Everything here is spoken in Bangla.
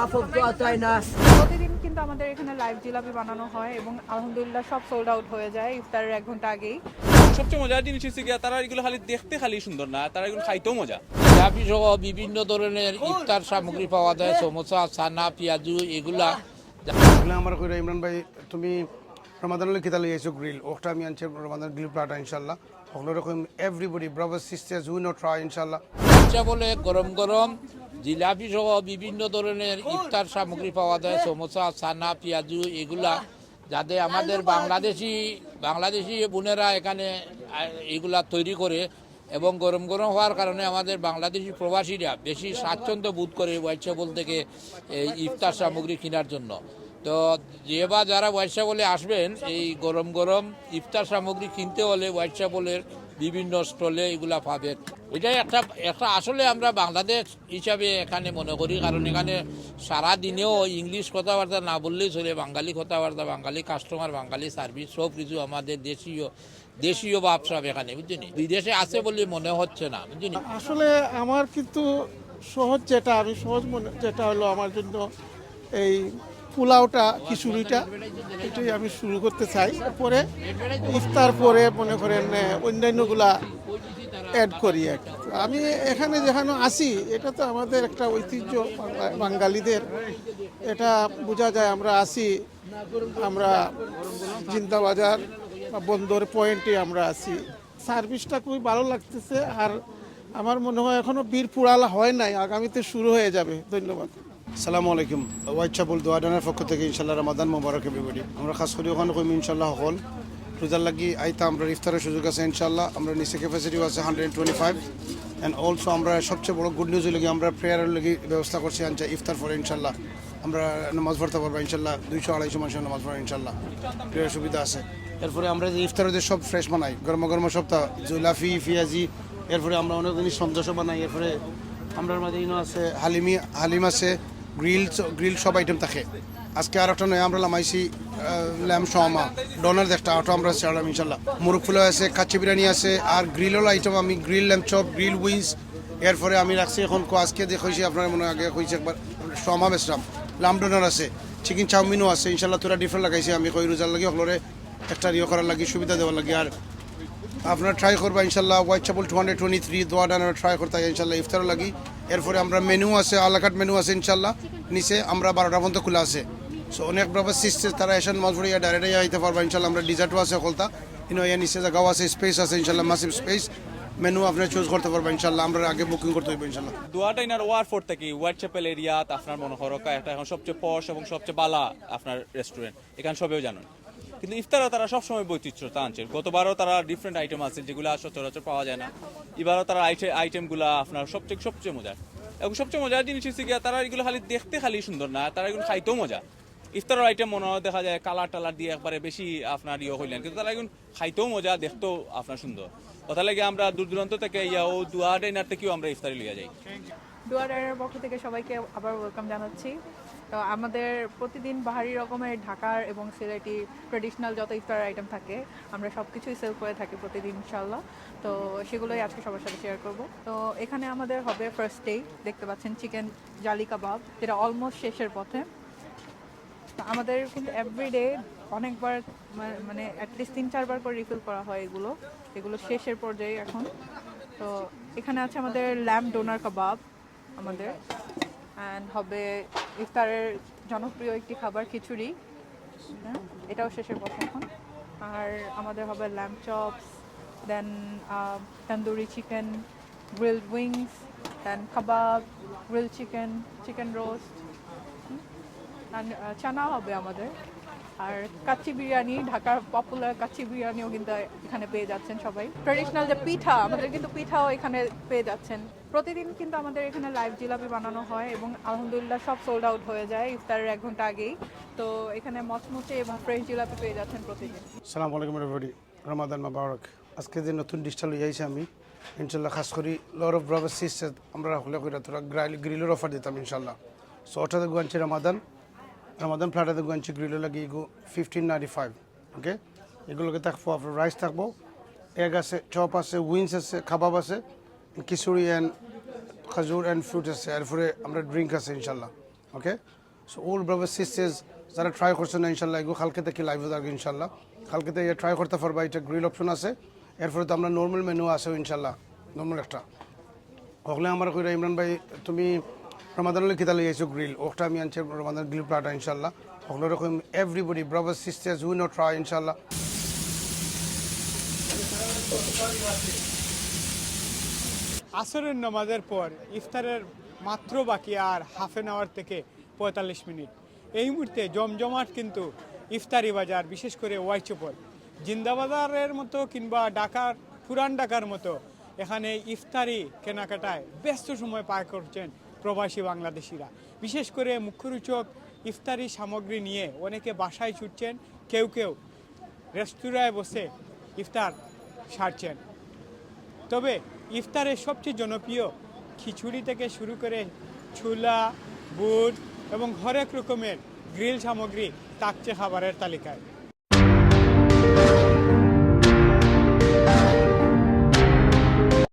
Hafal Taina. প্রতিদিন কিন্তু আমাদের এখানে লাইভ জিলাপি বানানো হয় এবং আলহামদুলিল্লাহ সব সোল্ড আউট হয়ে যায় ইফতারের এক ঘণ্টা আগেই। সবচেয়ে মজার জিনিস হচ্ছে গিয়া তারা এগুলো খালি দেখতে খালি সুন্দর না তারা এগুলো খাইতেও মজা। জিলাপি সহ বিভিন্ন ধরনের ইফতার সামগ্রী পাওয়া যায় সমোসা সানা পেঁয়াজু এগুলা। আমার কইরা ইমরান ভাই তুমি রমাদানুল কিতা লই আইছো গ্রিল ওটা আমি আনছি রমাদান গ্রিল প্লাটা ইনশাল্লাহ ওগুলো রকম everybody brother sisters we know try ইনশাল্লাহ ইচ্ছা বলে গরম গরম জিলাপি সহ বিভিন্ন ধরনের ইফতার সামগ্রী পাওয়া যায় সমোসা ছানা পেঁয়াজু এগুলা যাতে আমাদের বাংলাদেশি বাংলাদেশি বোনেরা এখানে এগুলা তৈরি করে এবং গরম গরম হওয়ার কারণে আমাদের বাংলাদেশি প্রবাসীরা বেশি স্বাচ্ছন্দ্য বোধ করে হোয়াইটসাপল থেকে এই ইফতার সামগ্রী কেনার জন্য। তো যে বা যারা হোয়াইটসাপলে আসবেন এই গরম গরম ইফতার সামগ্রী কিনতে হলে হোয়াইটসাপলের বিভিন্ন স্টলে এগুলা পাবেন এটাই একটা একটা আসলে আমরা বাংলাদেশ হিসাবে এখানে মনে করি, কারণ এখানে সারা দিনেও ইংলিশ কথাবার্তা না বললেই চলে, বাঙালি কথাবার্তা, বাঙালি কাস্টমার বাঙালি সার্ভিস সব কিছু আমাদের দেশীয় দেশীয় ব্যবসা এখানে বুঝলি বিদেশে আছে বলে মনে হচ্ছে না, বুঝছেন? আসলে আমার কিন্তু সহজ যেটা, আমি সহজ মনে, যেটা হলো আমার জন্য এই পোলাওটা, খিচুড়িটা, এটাই আমি শুরু করতে চাই। পরে ইফতার পরে মনে করেন অন্যান্যগুলা অ্যাড করি আর কি। আমি এখানে যেখানে আসি, এটা তো আমাদের একটা ঐতিহ্য বাঙালিদের। এটা বোঝা যায় আমরা আসি, আমরা জিন্দাবাজার বা বন্দর পয়েন্টে আমরা আসি। সার্ভিসটা খুবই ভালো লাগতেছে, আর আমার মনে হয় এখনও বীর পুরালা হয় নাই, আগামীতে শুরু হয়ে যাবে। ধন্যবাদ। সালামু আলাইকুম। হোয়াইট চাপল দোয়াডানের পক্ষ থেকে ইনশাল্লাহ রমাদান মোবারক এভরিবডি আমরা খাস করে, ওখানে কইম ইনশাল্লাহ হল। রোজার লাগি আইতা আমরা ইফতারের সুযোগ আছে ইনশাল্লাহ আমরা নিচে ক্যাপাসিটিও আছে hundred twenty five and also আমরা সবচেয়ে বড় গুড নিউজ লাগি আমরা প্রেয়ারের লাগি ব্যবস্থা করছি আনছে ইফতার পরে ইনশাল্লাহ আমরা নামাজ পড়তে পারব ইনশাল্লাহ দুইশো, আড়াইশো মানুষের নামাজ পড়া ইনশাল্লাহ প্রেয়ার সুবিধা আছে। এরপরে আমরা যে সব ফ্রেশ বানাই, গরম গরম সপ্তাহ জুলাফি, ফিয়াজি, এরপরে আমরা অনেক জিনিস সন্দেশও বানাই। এরপরে আমরা মাঝে আছে, হালিমি, হালিম আছে গ্রিল গ্রিল সব আইটেম থাকে। আজকে আর একটা নয় আমরা লামাইছি ল্যাম শমা ডনার একটা আটো আমরা ছাড়লাম ইনশাল্লাহ। মুরগ ফুলো আছে, কাচ্চি বিরিয়ানি আছে, আর গ্রিলের আইটেম আমি, grill lamb chop, grill wings. এরপরে আমি রাখছি এখন কো আজকে দেখেছি আপনার মনে আগে কইছি একবার শমা বেসলাম লাম ডোনার আছে, চিকেন চাউমিনও আছে, ইনশাল্লাহ তোরা ডিফারেন্ট লাগাইছি আমি। কই রোজার লাগে হলরে একটা ইয়ে করার লাগি, সুবিধা দেওয়ার লাগে। আর আপনারা ট্রাই করবা ইনশাল্লাহ Whitechapel two hundred twenty three দোয়া ডানার ট্রাই করতে হয় ইনশাল্লাহ ইফতারও লাগি এরপরে আমরা মেনু আছে, আলাকাট মেনু আছে, ইনশাল্লাহ। নিচে আমরা বারোটা পর্যন্ত খোলা আছে। সো অনেক ব্রাবার সিস্টেম তারা এসেন ভরিয়া ডাইরেক্ট আইতে পারবা, ইনশাল্লাহ। আমরা ডিজার্টও আছে কলতা ইনো ইয়া নিচে জায়গাও আছে স্পেস আছে, ইনশাল্লাহ মাসিভ স্পেস মেনু আপনারা চুজ করতে পারবা, ইনশাল্লাহ। আমরা আগে বুকিং করতে হইব, ইনশাল্লাহ। দোয়াটাইনার ওয়ার ফোর্ট থেকে হোয়াইট চ্যাপেল এরিয়াত আপনার মনে করো একটা এখন সবচেয়ে পশ এবং সবচেয়ে বালা আপনার রেস্টুরেন্ট এখানে সবেও জানেন। কিন্তু ইফতারও তারা সবসময় বৈচিত্র্য আনছে। গতবারও তারা ডিফারেন্ট আইটেম আছে যেগুলো সচরাচর পাওয়া যায় না। এবারও তারা আইটেমগুলো আপনার সবচেয়ে সবচেয়ে মজার। এবং সবচেয়ে মজার জিনিস হচ্ছে তারা এগুলো খালি দেখতে খালি সুন্দর না, তারা এগুলো খাইতেও মজা। ইফতারের আইটেম মনে হয় দেখা যায় কালার টালার দিয়ে একবারে বেশি আপনার ইয়ে হইলেন। কিন্তু তারা এখন খাইতেও মজা, দেখতেও আপনার সুন্দর। কথা লাগে আমরা দূর দূরান্ত থেকে ইয়া ও দুয়া ডাইনার থেকেও আমরা ইফতারি লিয়ে যাই। দুয়ারের পক্ষ থেকে সবাইকে আবার ওয়েলকাম জানাচ্ছি। তো আমাদের প্রতিদিন বাহারি রকমের ঢাকার এবং সিলেটি ট্রেডিশনাল যত ইফতার আইটেম থাকে, আমরা সব কিছুই সেল করে থাকি প্রতিদিন ইনশাল্লাহ তো সেগুলোই আজকে সবার সাথে শেয়ার করব। তো এখানে আমাদের হবে ফার্স্ট ডে দেখতে পাচ্ছেন চিকেন জালি কাবাব যেটা অলমোস্ট শেষের পথে। আমাদের কিন্তু এভরিডে অনেকবার মানে অ্যাটলিস্ট তিন চারবার করে রিফিল করা হয় এগুলো। এগুলো শেষের পর্যায়ে এখন। তো এখানে আছে আমাদের ল্যাম্প ডোনার কাবাব আমাদের। অ্যান্ড হবে ইফতারের জনপ্রিয় একটি খাবার খিচুড়ি। হ্যাঁ, এটাও শেষের পথে এখন। আর আমাদের হবে lamb chops then tandoori chicken grilled wings then kebab grill chicken chicken roast chana হবে আমাদের। আর কাচ্চি বিরিয়ানি, ঢাকার পপুলার কাচ্চি বিরিয়ানিও কিন্তু এখানে পেয়ে যাচ্ছেন সবাই। ট্রেডিশনাল যে পিঠা, আমাদের কিন্তু পিঠাও এখানে পেয়ে যাচ্ছেন। প্রতিদিন কিন্তু আমাদের এখানে লাইভ জিলাপি বানানো হয় এবং আলহামদুলিল্লাহ সব সোল্ড আউট হয়ে যায় ইফতারের এক ঘণ্টা আগেই। তো এখানে মচমচে এবং ফ্রেশ জিলাপি পেয়ে যাচ্ছেন প্রতিদিন। সালাম আলাইকুম এভরিবডি রমাদান মাবারক আজকে যে নতুন ডিশটা লই আইছি আমি ইনশাল্লাহ খাস করি লর অফ ব্রাদার সিস্টার আমরা হলে তোরা গ্রিলের অফার দিতাম ইনশাল্লাহ সো ওটাতে গুয়ানছি রমাদান রমাদান ফ্ল্যাটাতে গুয়ানছি গ্রিলে লাগি এগো ফিফটিন নাইনটি ফাইভ ওকে এগুলোকে থাকব আপনার রাইস থাকব এগ আছে চপ আছে উইংস আছে খাবাব আছে khichuri and khajur and fruit আছে এরপরে আমরা ড্রিঙ্ক আছে ইনশাল্লাহ okay so all brother sisters যারা ট্রাই করছে না ইনশাল্লাহ এগুলো কালকে থেকে লাইভ থাকবে ইনশাল্লাহ কালকে থেকে ট্রাই করতে পারবা এটা গ্রিল অপশন আছে এরপরে তো আমরা নর্মাল মেনু আছে ইনশাল্লাহ নর্মাল একটা ওখানে আমার কইরা ইমরান ভাই তুমি রমাদানুল কিতা লই আইছো গ্রিল ওটা আমি আনছি রমাদান গ্রিল প্লাটা ইনশাল্লাহ ওখানে রকম everybody brother sisters we know try ইনশাল্লাহ আসরের নামাজের পর ইফতারের মাত্র বাকি আর হাফ এন আওয়ার থেকে পঁয়তাল্লিশ মিনিট। এই মুহূর্তে জমজমাট কিন্তু ইফতারি বাজার, বিশেষ করে ওয়াইচপল। জিন্দাবাজারের মতো কিংবা ঢাকার, পুরান ঢাকার মতো এখানে ইফতারি কেনাকাটায় ব্যস্ত সময় পার করছেন প্রবাসী বাংলাদেশিরা। বিশেষ করে মুখ্যরুচক ইফতারি সামগ্রী নিয়ে অনেকে বাসায় ছুটছেন, কেউ কেউ রেস্তোরাঁয় বসে ইফতার সারছেন। তবে ইফতারের সবচেয়ে জনপ্রিয় খিচুড়ি থেকে শুরু করে ছোলা, বুট এবং হরেক রকমের গ্রিল সামগ্রী থাকছে খাবারের তালিকায়।